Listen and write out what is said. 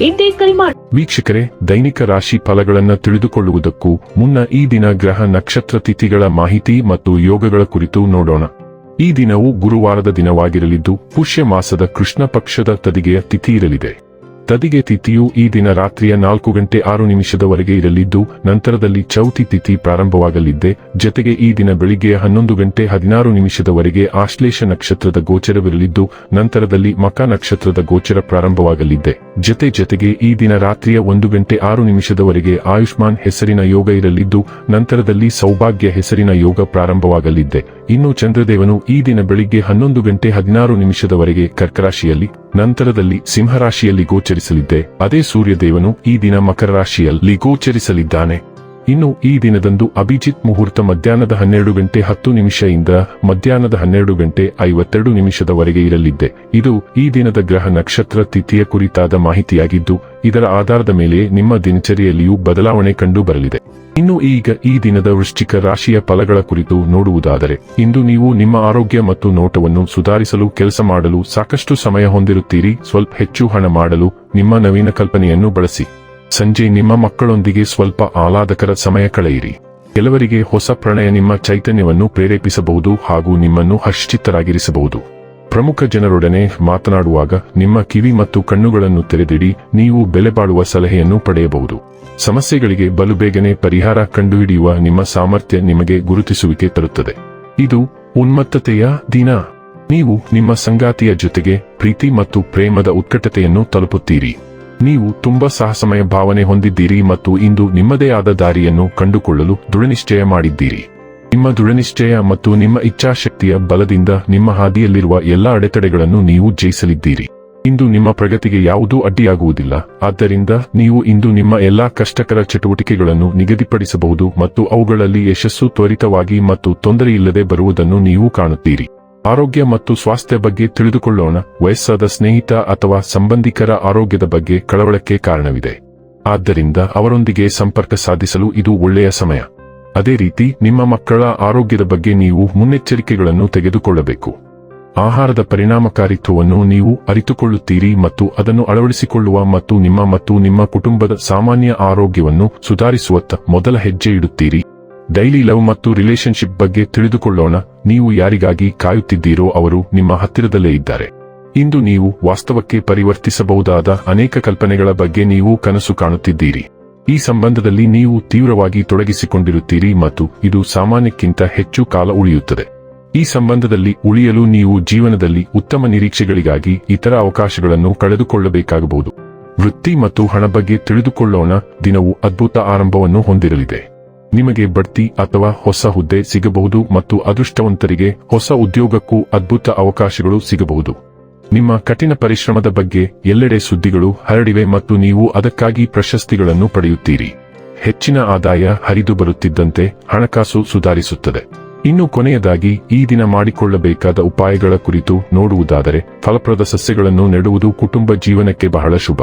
ಇಂದೇ ಕರೆ ಮಾಡಿ. ವೀಕ್ಷಕರೇ, ದೈನಿಕ ರಾಶಿ ಫಲಗಳನ್ನು ತಿಳಿದುಕೊಳ್ಳುವುದಕ್ಕೂ ಮುನ್ನ ಈ ದಿನ ಗ್ರಹ ನಕ್ಷತ್ರ ತಿಥಿಗಳ ಮಾಹಿತಿ ಮತ್ತು ಯೋಗಗಳ ಕುರಿತು ನೋಡೋಣ. ಈ ದಿನವು ಗುರುವಾರದ ದಿನವಾಗಿರಲಿದ್ದು ಪುಷ್ಯ ಮಾಸದ ಕೃಷ್ಣ ಪಕ್ಷದ ತದಿಗೆಯ ತಿಥಿ ಇರಲಿದೆ. ತದಿಗೆ ತಿಥಿಯು ಈ ದಿನ ರಾತ್ರಿಯ ನಾಲ್ಕು ಗಂಟೆ ಆರು ನಿಮಿಷದವರೆಗೆ ಇರಲಿದ್ದು, ನಂತರದಲ್ಲಿ ಚೌತಿ ತಿಥಿ ಪ್ರಾರಂಭವಾಗಲಿದ್ದೆ. ಜತೆಗೆ ಈ ದಿನ ಬೆಳಿಗ್ಗೆ ಹನ್ನೊಂದು ಗಂಟೆ ಹದಿನಾರು ನಿಮಿಷದವರೆಗೆ ಆಶ್ಲೇಷ ನಕ್ಷತ್ರದ ಗೋಚರವಿರಲಿದ್ದು, ನಂತರದಲ್ಲಿ ಮಕ ನಕ್ಷತ್ರದ ಗೋಚರ ಪ್ರಾರಂಭವಾಗಲಿದ್ದೆ. ಜತೆ ಜೊತೆಗೆ ಈ ದಿನ ರಾತ್ರಿಯ ಒಂದು ಗಂಟೆ ಆರು ನಿಮಿಷದವರೆಗೆ ಆಯುಷ್ಮಾನ್ ಹೆಸರಿನ ಯೋಗ ಇರಲಿದ್ದು, ನಂತರದಲ್ಲಿ ಸೌಭಾಗ್ಯ ಹೆಸರಿನ ಯೋಗ ಪ್ರಾರಂಭವಾಗಲಿದ್ದೆ. ಇನ್ನು ಚಂದ್ರದೇವನು ಈ ದಿನ ಬೆಳಿಗ್ಗೆ ಹನ್ನೊಂದು ಗಂಟೆ ಹದಿನಾರು ನಿಮಿಷದವರೆಗೆ ಕರ್ಕರಾಶಿಯಲ್ಲಿ, ನಂತರದಲ್ಲಿ ಸಿಂಹರಾಶಿಯಲ್ಲಿ ಗೋಚರಿಸಲಿದ್ದೆ. ಅದೇ ಸೂರ್ಯದೇವನು ಈ ದಿನ ಮಕರ ರಾಶಿಯಲ್ಲಿ ಗೋಚರಿಸಲಿದ್ದಾನೆ. ಇನ್ನು ಈ ದಿನದಂದು ಅಭಿಜಿತ್ ಮುಹೂರ್ತ ಮಧ್ಯಾಹ್ನದ ಹನ್ನೆರಡು ಗಂಟೆ ಹತ್ತು ನಿಮಿಷದಿಂದ ಮಧ್ಯಾಹ್ನದ ಹನ್ನೆರಡು ಗಂಟೆ ಐವತ್ತೆರಡು ನಿಮಿಷದವರೆಗೆ ಇರಲಿದ್ದೆ. ಇದು ಈ ದಿನದ ಗ್ರಹ ನಕ್ಷತ್ರ ತಿಥಿಯ ಕುರಿತಾದ ಮಾಹಿತಿಯಾಗಿದ್ದು, ಇದರ ಆಧಾರದ ಮೇಲೆ ನಿಮ್ಮ ದಿನಚರಿಯಲ್ಲಿಯೂ ಬದಲಾವಣೆ ಕಂಡು ಬರಲಿದೆ. ಇನ್ನು ಈಗ ಈ ದಿನದ ವೃಶ್ಚಿಕ ರಾಶಿಯ ಫಲಗಳ ಕುರಿತು ನೋಡುವುದಾದರೆ, ಇಂದು ನೀವು ನಿಮ್ಮ ಆರೋಗ್ಯ ಮತ್ತು ನೋಟವನ್ನು ಸುಧಾರಿಸಲು ಕೆಲಸ ಮಾಡಲು ಸಾಕಷ್ಟು ಸಮಯ ಹೊಂದಿರುತ್ತೀರಿ. ಸ್ವಲ್ಪ ಹೆಚ್ಚು ಹಣ ಮಾಡಲು ನಿಮ್ಮ ನವೀನ ಕಲ್ಪನೆಯನ್ನು ಬಳಸಿ. ಸಂಜೆ ನಿಮ್ಮ ಮಕ್ಕಳೊಂದಿಗೆ ಸ್ವಲ್ಪ ಆಹ್ಲಾದಕರ ಸಮಯ ಕಳೆಯಿರಿ. ಕೆಲವರಿಗೆ ಹೊಸ ಪ್ರಣಯ ನಿಮ್ಮ ಚೈತನ್ಯವನ್ನು ಪ್ರೇರೇಪಿಸಬಹುದು ಹಾಗೂ ನಿಮ್ಮನ್ನು ಹರ್ಷಚಿತ್ತರಾಗಿರಿಸಬಹುದು ಪ್ರಮುಖ ಜನರೊಡನೆ ಮಾತನಾಡುವಾಗ ನಿಮ್ಮ ಕಿವಿ ಮತ್ತು ಕಣ್ಣುಗಳನ್ನು ತೆರೆದಿಡಿ, ನೀವು ಬೆಲೆ ಬಾಳುವ ಸಲಹೆಯನ್ನು ಪಡೆಯಬಹುದು. ಸಮಸ್ಯೆಗಳಿಗೆ ಬಲು ಬೇಗನೆ ಪರಿಹಾರ ಕಂಡುಹಿಡಿಯುವ ನಿಮ್ಮ ಸಾಮರ್ಥ್ಯ ನಿಮಗೆ ಗುರುತಿಸುವಿಕೆ ತರುತ್ತದೆ. ಇದು ಉನ್ಮತ್ತತೆಯ ದಿನ. ನೀವು ನಿಮ್ಮ ಸಂಗಾತಿಯ ಜೊತೆಗೆ ಪ್ರೀತಿ ಮತ್ತು ಪ್ರೇಮದ ಉತ್ಕಟತೆಯನ್ನು ತಲುಪುತ್ತೀರಿ. ನೀವು ತುಂಬಾ ಸಾಹಸಮಯ ಭಾವನೆ ಹೊಂದಿದ್ದೀರಿ ಮತ್ತು ಇಂದು ನಿಮ್ಮದೇ ಆದ ದಾರಿಯನ್ನು ಕಂಡುಕೊಳ್ಳಲು ದೃಢನಿಶ್ಚಯ ಮಾಡಿದ್ದೀರಿ. ನಿಮ್ಮ ದೃಢನಿಶ್ಚಯ ಮತ್ತು ನಿಮ್ಮ ಇಚ್ಛಾಶಕ್ತಿಯ ಬಲದಿಂದ ನಿಮ್ಮ ಹಾದಿಯಲ್ಲಿರುವ ಎಲ್ಲಾ ಅಡೆತಡೆಗಳನ್ನು ನೀವು ಜಯಿಸಲಿದ್ದೀರಿ. ಇಂದು ನಿಮ್ಮ ಪ್ರಗತಿಗೆ ಯಾವುದೂ ಅಡ್ಡಿಯಾಗುವುದಿಲ್ಲ. ಆದ್ದರಿಂದ ನೀವು ಇಂದು ನಿಮ್ಮ ಎಲ್ಲಾ ಕಷ್ಟಕರ ಚಟುವಟಿಕೆಗಳನ್ನು ನಿಗದಿಪಡಿಸಬಹುದು ಮತ್ತು ಅವುಗಳಲ್ಲಿ ಯಶಸ್ಸು ತ್ವರಿತವಾಗಿ ಮತ್ತು ತೊಂದರೆಯಿಲ್ಲದೆ ಬರುವುದನ್ನು ನೀವು ಕಾಣುತ್ತೀರಿ. ಆರೋಗ್ಯ ಮತ್ತು ಸ್ವಾಸ್ಥ್ಯ ಬಗ್ಗೆ ತಿಳಿದುಕೊಳ್ಳೋಣ. ವಯಸ್ಸಾದ ಸ್ನೇಹಿತ ಅಥವಾ ಸಂಬಂಧಿಕರ ಆರೋಗ್ಯದ ಬಗ್ಗೆ ಕಳವಳಕ್ಕೆ ಕಾರಣವಿದೆ. ಆದ್ದರಿಂದ ಅವರೊಂದಿಗೆ ಸಂಪರ್ಕ ಸಾಧಿಸಲು ಇದು ಒಳ್ಳೆಯ ಸಮಯ. ಅದೇ ರೀತಿ, ನಿಮ್ಮ ಮಕ್ಕಳ ಆರೋಗ್ಯದ ಬಗ್ಗೆ ನೀವು ಮುನ್ನೆಚ್ಚರಿಕೆಗಳನ್ನು ತೆಗೆದುಕೊಳ್ಳಬೇಕು. ಆಹಾರದ ಪರಿಣಾಮಕಾರಿತ್ವವನ್ನು ನೀವು ಅರಿತುಕೊಳ್ಳುತ್ತೀರಿ ಮತ್ತು ಅದನ್ನು ಅಳವಡಿಸಿಕೊಳ್ಳುವ ಮತ್ತು ನಿಮ್ಮ ಮತ್ತು ನಿಮ್ಮ ಕುಟುಂಬದ ಸಾಮಾನ್ಯ ಆರೋಗ್ಯವನ್ನು ಸುಧಾರಿಸುವತ್ತ ಮೊದಲ ಹೆಜ್ಜೆ ಇಡುತ್ತೀರಿ. ಡೈಲಿ ಲವ್ ಮತ್ತು ರಿಲೇಶನ್ಶಿಪ್ ಬಗ್ಗೆ ತಿಳಿದುಕೊಳ್ಳೋಣ. ನೀವು ಯಾರಿಗಾಗಿ ಕಾಯುತ್ತಿದ್ದೀರೋ ಅವರು ನಿಮ್ಮ ಹತ್ತಿರದಲ್ಲೇ ಇದ್ದಾರೆ. ಇಂದು ನೀವು ವಾಸ್ತವಕ್ಕೆ ಪರಿವರ್ತಿಸಬಹುದಾದ ಅನೇಕ ಕಲ್ಪನೆಗಳ ಬಗ್ಗೆ ನೀವು ಕನಸು ಕಾಣುತ್ತಿದ್ದೀರಿ. ಈ ಸಂಬಂಧದಲ್ಲಿ ನೀವು ತೀವ್ರವಾಗಿ ತೊಡಗಿಸಿಕೊಂಡಿರುತ್ತೀರಿ ಮತ್ತು ಇದು ಸಾಮಾನ್ಯಕ್ಕಿಂತ ಹೆಚ್ಚು ಕಾಲ ಉಳಿಯುತ್ತದೆ. ಈ ಸಂಬಂಧದಲ್ಲಿ ಉಳಿಯಲು ನೀವು ಜೀವನದಲ್ಲಿ ಉತ್ತಮ ನಿರೀಕ್ಷೆಗಳಿಗಾಗಿ ಇತರ ಅವಕಾಶಗಳನ್ನು ಕಳೆದುಕೊಳ್ಳಬೇಕಾಗಬಹುದು. ವೃತ್ತಿ ಮತ್ತು ಹಣ ಬಗ್ಗೆ ತಿಳಿದುಕೊಳ್ಳೋಣ. ದಿನವು ಅದ್ಭುತ ಆರಂಭವನ್ನು ಹೊಂದಿರಲಿದೆ. ನಿಮಗೆ ಬಡ್ತಿ ಅಥವಾ ಹೊಸ ಹುದ್ದೆ ಸಿಗಬಹುದು ಮತ್ತು ಅದೃಷ್ಟವಂತರಿಗೆ ಹೊಸ ಉದ್ಯೋಗಕ್ಕೂ ಅದ್ಭುತ ಅವಕಾಶಗಳು ಸಿಗಬಹುದು. ನಿಮ್ಮ ಕಠಿಣ ಪರಿಶ್ರಮದ ಬಗ್ಗೆ ಎಲ್ಲೆಡೆ ಸುದ್ದಿಗಳು ಹರಡಿವೆ ಮತ್ತು ನೀವು ಅದಕ್ಕಾಗಿ ಪ್ರಶಸ್ತಿಗಳನ್ನು ಪಡೆಯುತ್ತೀರಿ. ಹೆಚ್ಚಿನ ಆದಾಯ ಹರಿದು ಬರುತ್ತಿದ್ದಂತೆ ಹಣಕಾಸು ಸುಧಾರಿಸುತ್ತದೆ. ಇನ್ನು ಕೊನೆಯದಾಗಿ, ಈ ದಿನ ಮಾಡಿಕೊಳ್ಳಬೇಕಾದ ಉಪಾಯಗಳ ಕುರಿತು ನೋಡುವುದಾದರೆ, ಫಲಪ್ರದ ಸಸ್ಯಗಳನ್ನು ನೆಡುವುದು ಕುಟುಂಬ ಜೀವನಕ್ಕೆ ಬಹಳ ಶುಭ.